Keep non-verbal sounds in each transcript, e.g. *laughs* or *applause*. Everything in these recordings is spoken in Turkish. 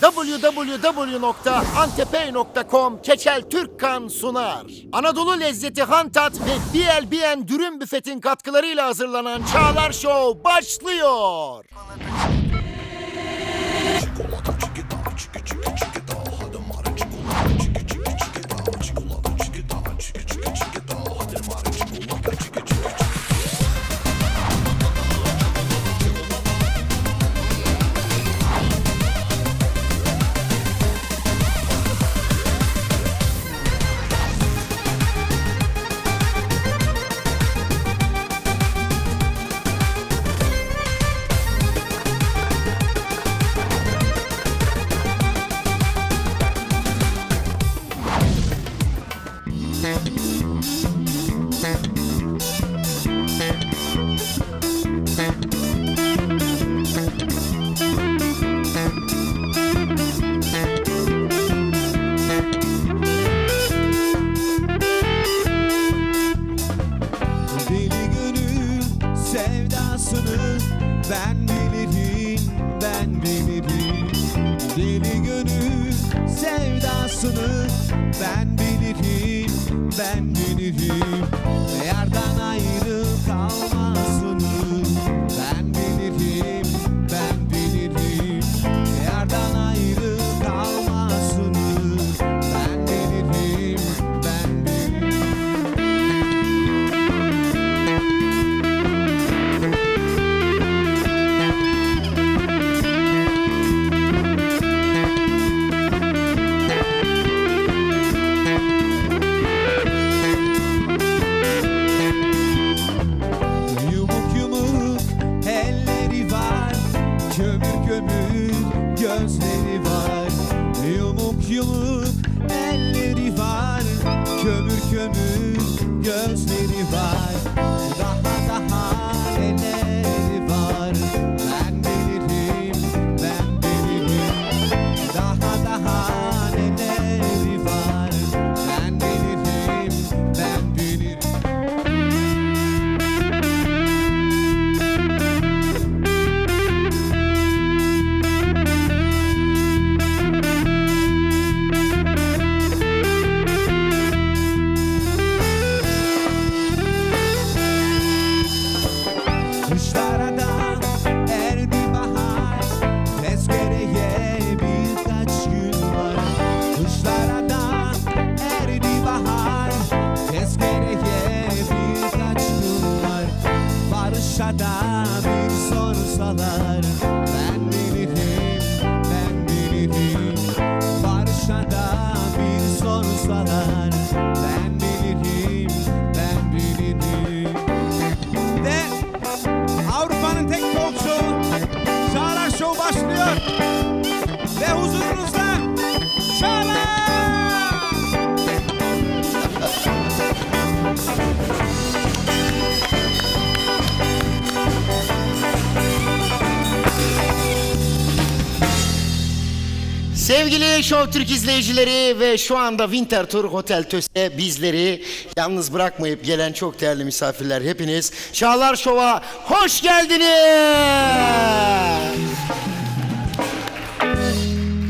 www.antepey.com Keçel Türkkan sunar. Anadolu lezzeti Hantat ve BLBN Dürüm Büfet'in katkılarıyla hazırlanan Çağlar Show başlıyor. Sevdasını ben bilirim, ben bilirim. Kömür kömür gözleri var. Yumuk yumuk elleri var. Kömür kömür gözleri Sevgili Show Türk izleyicileri ve şu anda Winter Tour Hotel Töse bizleri yalnız bırakmayıp gelen çok değerli misafirler hepiniz Çağlar Show'a hoş geldiniz.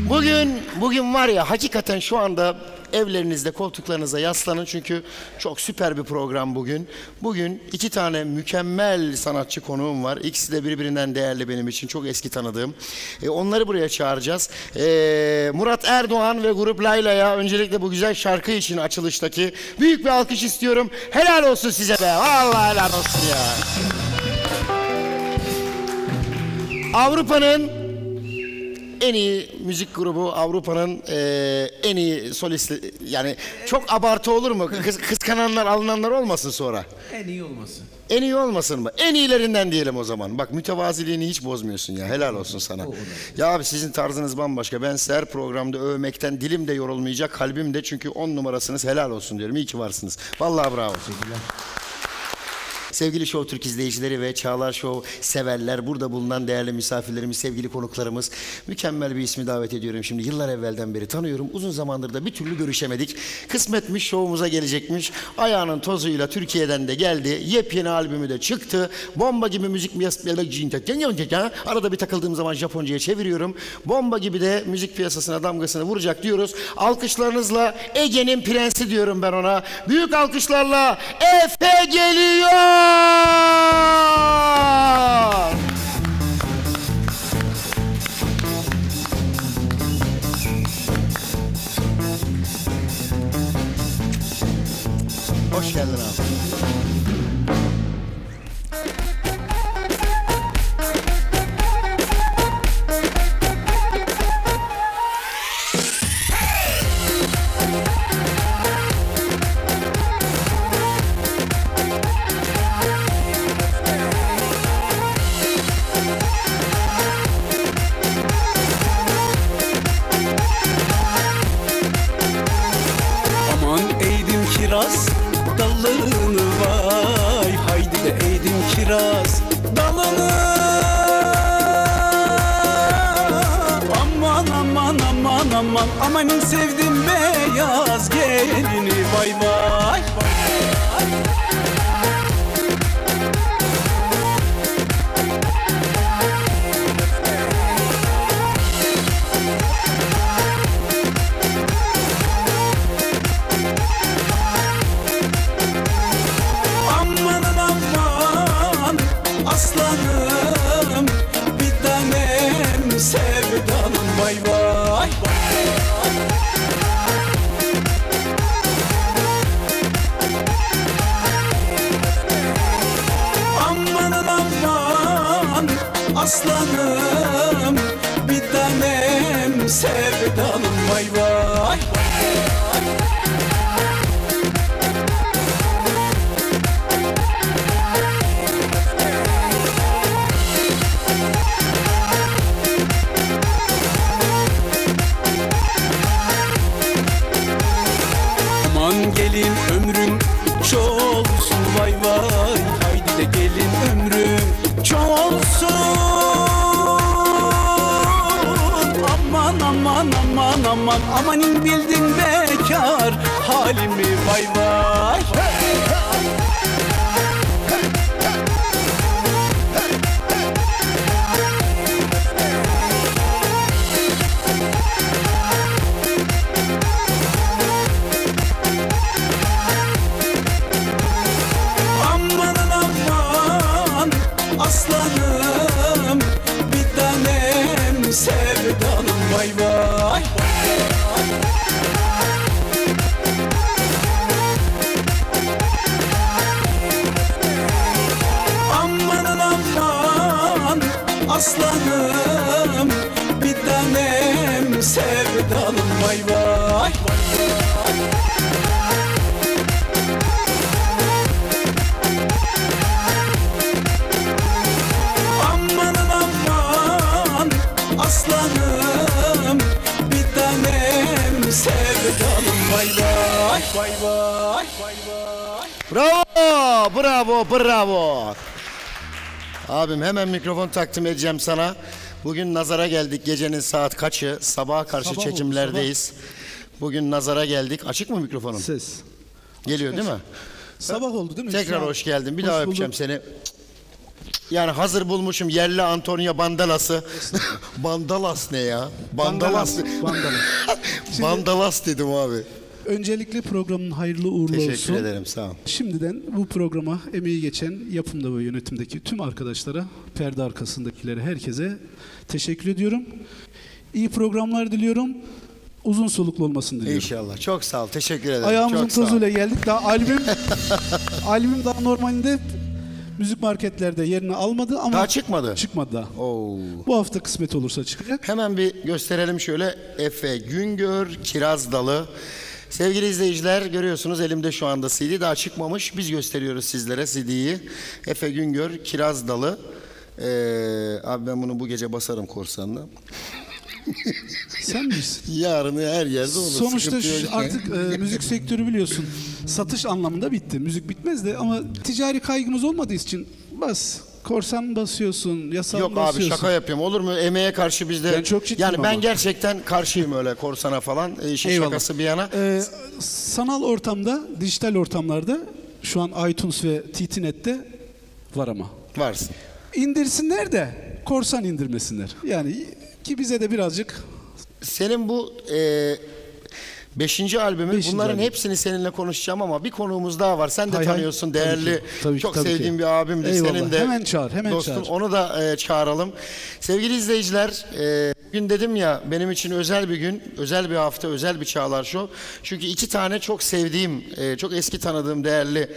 Bugün bugün var ya hakikaten şu anda evlerinizde koltuklarınıza yaslanın çünkü çok süper bir program bugün. Bugün iki tane mükemmel sanatçı konuğum var. İkisi de birbirinden değerli benim için çok eski tanıdığım. E, onları buraya çağıracağız. E, Murat Erdoğan ve Grup Layla'ya öncelikle bu güzel şarkı için açılıştaki büyük bir alkış istiyorum. Helal olsun size be. Vallahi helal olsun ya. Avrupa'nın en iyi müzik grubu Avrupa'nın eee, en iyi solisti yani çok abartı olur mu? Kıs- kıskananlar alınanlar olmasın sonra. En iyi olmasın. En iyi olmasın mı? En iyilerinden diyelim o zaman. Bak mütevaziliğini hiç bozmuyorsun ya. Helal olsun sana. Ya abi sizin tarzınız bambaşka. Ben size her programda övmekten dilim de yorulmayacak, kalbim de çünkü on numarasınız. Helal olsun diyorum. İyi ki varsınız. Vallahi bravo. Sevgili Show Türk izleyicileri ve Çağlar Show severler, burada bulunan değerli misafirlerimiz, sevgili konuklarımız. Mükemmel bir ismi davet ediyorum şimdi. Yıllar evvelden beri tanıyorum. Uzun zamandır da bir türlü görüşemedik. Kısmetmiş şovumuza gelecekmiş. Ayağının tozuyla Türkiye'den de geldi. Yepyeni albümü de çıktı. Bomba gibi müzik Arada bir takıldığım zaman Japonca'ya çeviriyorum. Bomba gibi de müzik piyasasına damgasını vuracak diyoruz. Alkışlarınızla Ege'nin prensi diyorum ben ona. Büyük alkışlarla Efe geliyor. Hoş geldin abi. Aman aman Amanin sevdim beyaz gelini. Vay vay Aman aslanım. Bir tanem sevdalım vay vay Amanin bildin bekar halimi vay vay. Aman Bravo, bravo. Abim hemen mikrofon takdim edeceğim sana. Bugün nazara geldik. Gecenin saat kaçı? Sabaha karşı Sabah oldu, çekimlerdeyiz. Bugün nazara geldik. Açık mı mikrofonun? Ses. Geliyor değil mi? Sabah oldu değil mi? Tekrar hoş geldin. Bir Hoş daha bulduk. öpeceğim seni. Yani hazır bulmuşum yerli Antonio Bandalas'ı. *laughs* Bandalas ne ya? Bandalas, Bandalas. Bandalas *laughs* dedim abi. Öncelikle programın hayırlı uğurlu Teşekkür olsun. ederim sağ ol. Şimdiden bu programa emeği geçen yapımda ve yönetimdeki tüm arkadaşlara, perde arkasındakilere, herkese teşekkür ediyorum. İyi programlar diliyorum. Uzun soluklu olmasını diliyorum. İnşallah. Çok sağ ol. Teşekkür ederim. Ayağımızın Çok tozuyla geldik. Daha albüm *laughs* albüm daha normalde müzik marketlerde yerini almadı ama Daha çıkmadı. çıkmadı daha. Oo. Bu hafta kısmet olursa çıkacak. Hemen bir gösterelim şöyle. Efe Güngör, Kiraz Dalı. Sevgili izleyiciler görüyorsunuz elimde şu anda CD daha çıkmamış. Biz gösteriyoruz sizlere CD'yi. Efe Güngör, Kiraz Dalı. Ee, abi ben bunu bu gece basarım korsanla. *laughs* Sen misin? Yarını her yerde olur. Sonuçta şu- artık e, müzik sektörü biliyorsun. satış anlamında bitti. Müzik bitmez de ama ticari kaygımız olmadığı için bas. Korsan basıyorsun, yasal Yok abi basıyorsun. şaka yapıyorum. Olur mu? Emeğe karşı bizde. Ben çok ciddiyim Yani ben ama. gerçekten karşıyım öyle korsana falan. E, işin Eyvallah. şakası bir yana. Ee, sanal ortamda, dijital ortamlarda şu an iTunes ve TTNet'te var ama. Varsın. İndirsinler de korsan indirmesinler. Yani ki bize de birazcık Senin bu e, beşinci albümün Beşinci bunların albüm. hepsini seninle konuşacağım ama bir konuğumuz daha var. Sen de Hay hay. tanıyorsun Tabii değerli, ki, tabii ki, çok tabii ki. sevdiğim bir abimdir. Eyvallah. Senin de Hemen çağır, hemen dostun. çağır. Onu da e, çağıralım. Sevgili izleyiciler, e, bugün dedim ya benim için özel bir gün, özel bir hafta, özel bir Çağlar Show. Çünkü iki tane çok sevdiğim, e, çok eski tanıdığım değerli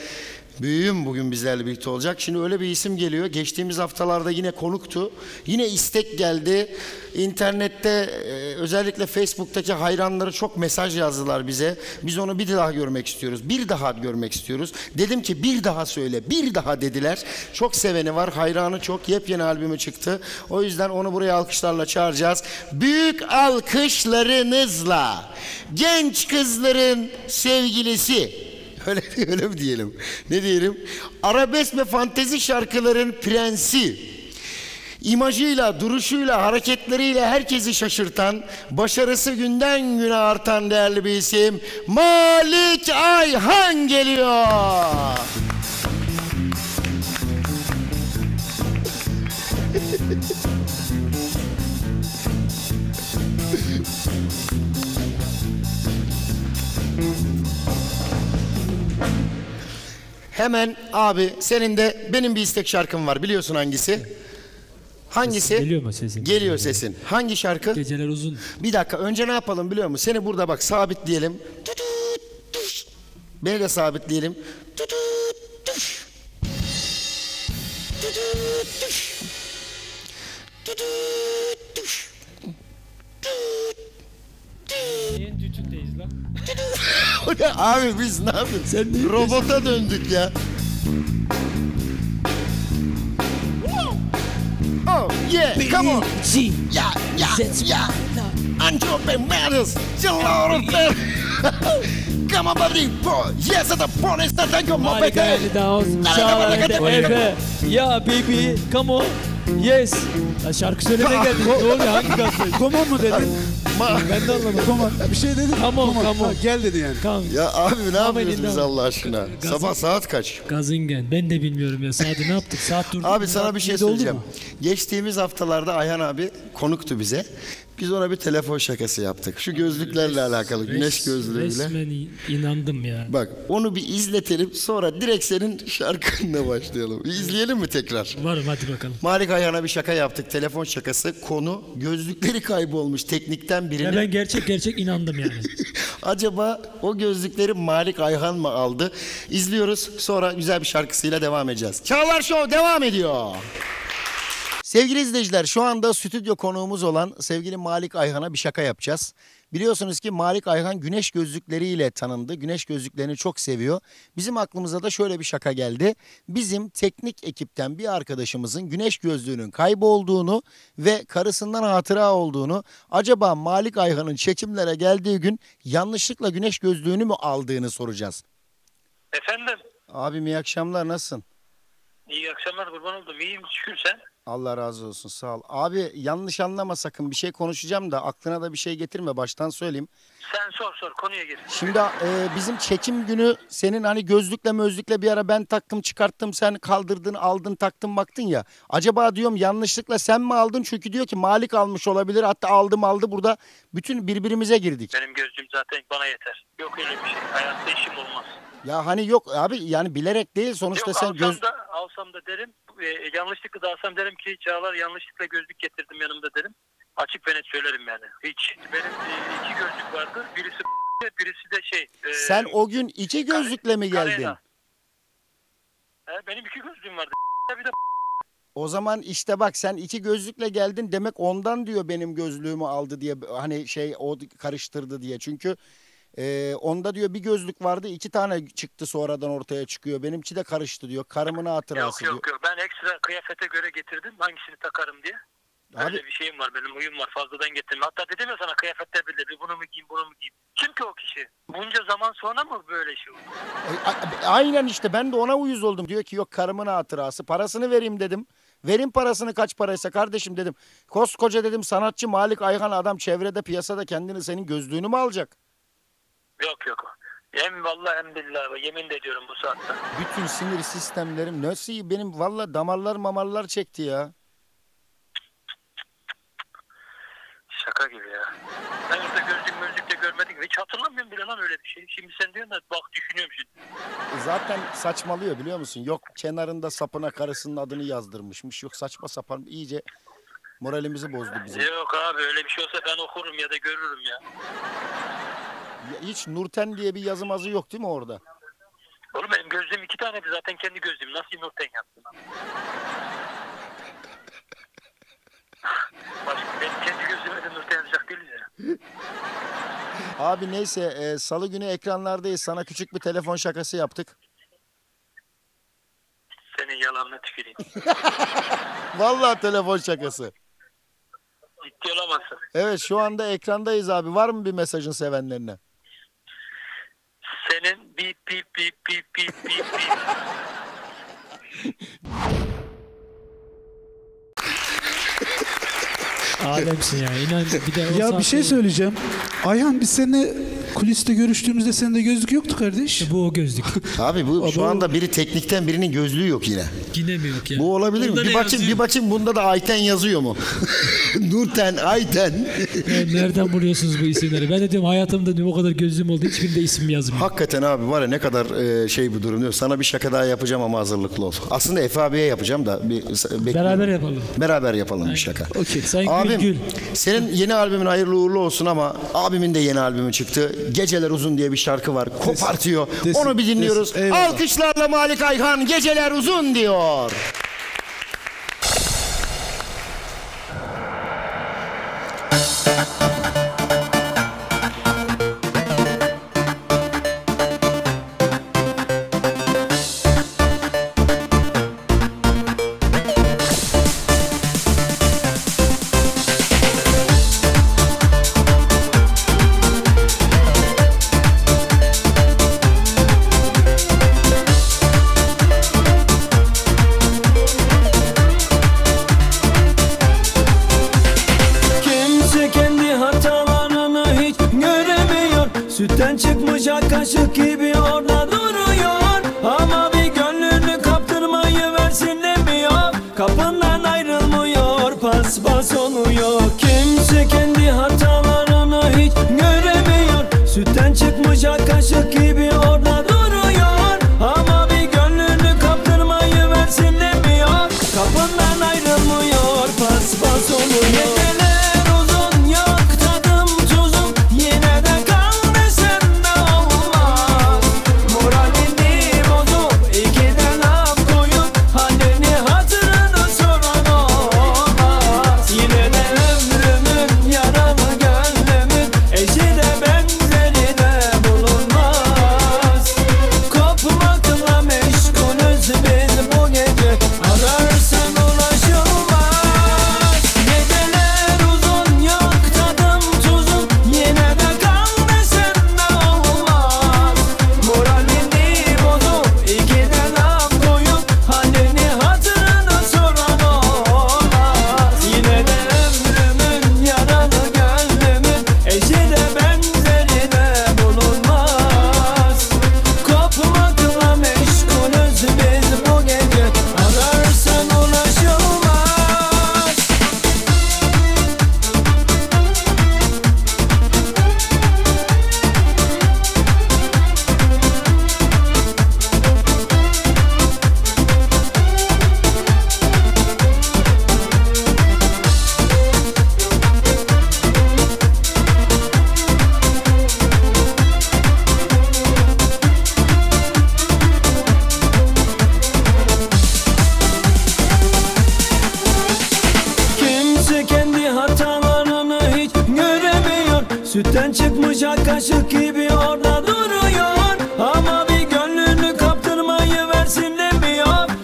Büyüğüm bugün bizlerle birlikte olacak. Şimdi öyle bir isim geliyor. Geçtiğimiz haftalarda yine konuktu. Yine istek geldi. İnternette e, özellikle Facebook'taki hayranları çok mesaj yazdılar bize. Biz onu bir daha görmek istiyoruz. Bir daha görmek istiyoruz. Dedim ki bir daha söyle. Bir daha dediler. Çok seveni var. Hayranı çok. Yepyeni albümü çıktı. O yüzden onu buraya alkışlarla çağıracağız. Büyük alkışlarınızla genç kızların sevgilisi *laughs* Öyle, öyle mi diyelim? Ne diyelim? Arabesk ve fantezi şarkıların prensi. İmajıyla, duruşuyla, hareketleriyle herkesi şaşırtan, başarısı günden güne artan değerli bir isim Malik Ayhan geliyor. Hemen abi senin de benim bir istek şarkım var biliyorsun hangisi? Hangisi? Geliyor mu sesin? Geliyor sesin. Hangi şarkı? Geceler uzun. Bir dakika önce ne yapalım biliyor musun? Seni burada bak sabitleyelim. Beni de sabitleyelim. Niye dütündeyiz lan? *laughs* O ne abi biz ne yapıyoruz? Sen ne Robota döndük ya. Oh yeah, come on. Yeah, yeah, yeah. Anjo Benitez, Gelores. *laughs* Come on, baby boy. Yes, at the point is that I go my Harika yani daha olsun. Şahane. Efe. Ya baby. Come on. Yes. Ya şarkı söylemeye *laughs* geldik. ne oluyor? Hangi gazeteydi? Komon mu dedin? Ben de anlamadım. Komon. Bir şey dedin. Come on, come on. Ha, gel dedi yani. Tamam. Ya abi ne yapıyoruz biz al. Allah aşkına? Gazı- Sabah saat kaç? Gazingen. Ben de bilmiyorum ya. Saati ne yaptık? Saat durdu. Abi mu? sana bir şey yedi oldu söyleyeceğim. mu? Geçtiğimiz haftalarda Ayhan abi konuktu bize. Biz ona bir telefon şakası yaptık. Şu gözlüklerle alakalı, güneş gözlüğüyle. Resmen inandım ya. Bak onu bir izletelim sonra direkt senin şarkınla başlayalım. İzleyelim mi tekrar? Varım hadi bakalım. Malik Ayhan'a bir şaka yaptık. Telefon şakası. Konu gözlükleri kaybolmuş teknikten birinin. Ya ben gerçek gerçek inandım yani. *laughs* Acaba o gözlükleri Malik Ayhan mı aldı? İzliyoruz. Sonra güzel bir şarkısıyla devam edeceğiz. Çağlar Show devam ediyor. Sevgili izleyiciler şu anda stüdyo konuğumuz olan sevgili Malik Ayhan'a bir şaka yapacağız. Biliyorsunuz ki Malik Ayhan güneş gözlükleriyle tanındı. Güneş gözlüklerini çok seviyor. Bizim aklımıza da şöyle bir şaka geldi. Bizim teknik ekipten bir arkadaşımızın güneş gözlüğünün kaybolduğunu ve karısından hatıra olduğunu acaba Malik Ayhan'ın çekimlere geldiği gün yanlışlıkla güneş gözlüğünü mü aldığını soracağız. Efendim, Abim iyi akşamlar nasılsın? İyi akşamlar kurban oldum. İyiyim şükür sen. Allah razı olsun sağ ol. Abi yanlış anlama sakın bir şey konuşacağım da aklına da bir şey getirme baştan söyleyeyim. Sen sor sor konuya gir. Şimdi e, bizim çekim günü senin hani gözlükle mözlükle bir ara ben taktım çıkarttım sen kaldırdın aldın taktın baktın ya. Acaba diyorum yanlışlıkla sen mi aldın çünkü diyor ki Malik almış olabilir hatta aldım aldı burada bütün birbirimize girdik. Benim gözlüğüm zaten bana yeter. Yok öyle bir şey. Hayatta işim olmaz. Ya hani yok abi yani bilerek değil sonuçta Yok sen alsam göz... da alsam da derim. E, yanlışlıkla da alsam derim ki Çağlar yanlışlıkla gözlük getirdim yanımda derim. Açık ve net söylerim yani. Hiç. Benim e, iki gözlük vardı. Birisi *laughs* birisi de şey. e, Sen o gün iki gözlükle mi geldin? Karena. He, benim iki gözlüğüm vardı. Bir de O zaman işte bak sen iki gözlükle geldin demek ondan diyor benim gözlüğümü aldı diye hani şey o karıştırdı diye. Çünkü e, onda diyor bir gözlük vardı iki tane çıktı sonradan ortaya çıkıyor. Benimki de karıştı diyor. Karımın hatırası yok diyor. yok yok. Ben ekstra kıyafete göre getirdim. Hangisini takarım diye. Öyle bir şeyim var benim huyum var fazladan getirme. Hatta dedim ya sana kıyafetler bile bir bunu mu giyeyim bunu mu giyeyim. Kim ki o kişi? Bunca zaman sonra mı böyle şey oldu? A- Aynen işte ben de ona uyuz oldum. Diyor ki yok karımın hatırası. Parasını vereyim dedim. Verin parasını kaç paraysa kardeşim dedim. Koskoca dedim sanatçı Malik Ayhan adam çevrede piyasada kendini senin gözlüğünü mü alacak? Yok yok. Hem vallahi hem billahi yemin de ediyorum bu saatte. Bütün sinir sistemlerim nasıl benim valla damarlar mamarlar çekti ya. Şaka gibi ya. Ben orada gözlük mözlükte görmedim. Hiç hatırlamıyorum bile lan öyle bir şey. Şimdi sen diyorsun da bak düşünüyorum şimdi. Zaten saçmalıyor biliyor musun? Yok kenarında sapına karısının adını yazdırmışmış. Yok saçma sapan iyice moralimizi bozdu bizim. Yok abi öyle bir şey olsa ben okurum ya da görürüm ya. Hiç Nurten diye bir yazım azı yok değil mi orada? Oğlum benim gözlüğüm iki taneydi zaten kendi gözlüğüm. Nasıl Nurten yaptın? *laughs* Başka benim kendi gözlüğüme de Nurten yazacak değiliz ya. Abi neyse e, salı günü ekranlardayız. Sana küçük bir telefon şakası yaptık. Senin yalanına tüküreyim. *laughs* Vallahi telefon şakası. Ciddi olamazsın. Evet şu anda ekrandayız abi. Var mı bir mesajın sevenlerine? Senin bip bip bip bip bip bip. Alemsin ya inan bir de o Ya bir şey söyleyeceğim. Ayhan biz seninle kuliste görüştüğümüzde sende gözlük yoktu kardeş. Bu o gözlük. Abi bu şu anda biri teknikten birinin gözlüğü yok yine. Yine mi yok ya? Bu olabilir mi? Bunda Bir bakayım, yazıyor? bir bakayım bunda da Ayten yazıyor mu? *laughs* Nurten, Ayten. Ya nereden buluyorsunuz bu isimleri? Ben de diyorum hayatımda diyorum, o kadar gözlüğüm oldu hiçbirinde isim yazmıyor. Hakikaten abi var ya ne kadar e, şey bu durum diyor. Sana bir şaka daha yapacağım ama hazırlıklı ol. Aslında Efe abiye yapacağım da bir. Beraber yapalım. Beraber yapalım bir şaka. Okey. Gül Abim gül. senin yeni albümün hayırlı uğurlu olsun ama abimin de yeni albümü çıktı. Geceler Uzun diye bir şarkı var. Kopartıyor. desin, Onu bir dinliyoruz. desin. Eyvallah. Alkışlarla Malik Ayhan Geceler Uzun diyor. और Paspas oluyor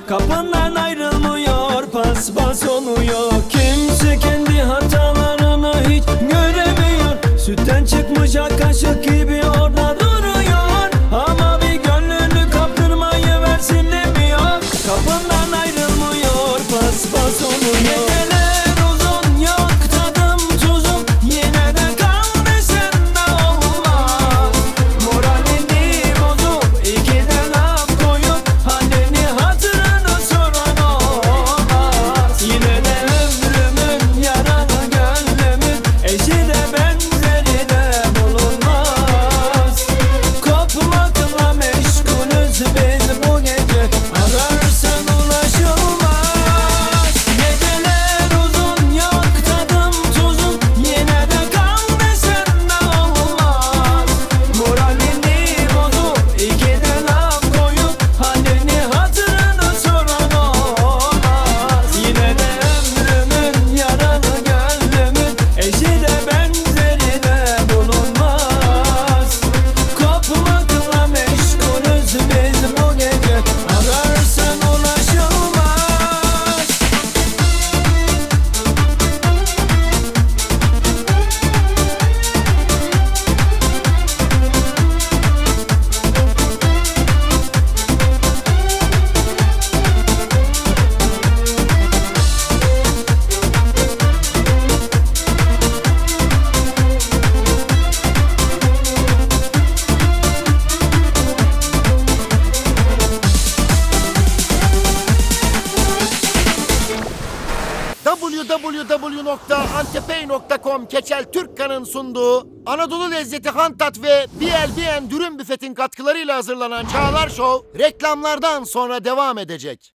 demiyor sunduğu Anadolu Lezzeti Hantat ve BLBN Dürüm Büfet'in katkılarıyla hazırlanan Çağlar Show reklamlardan sonra devam edecek.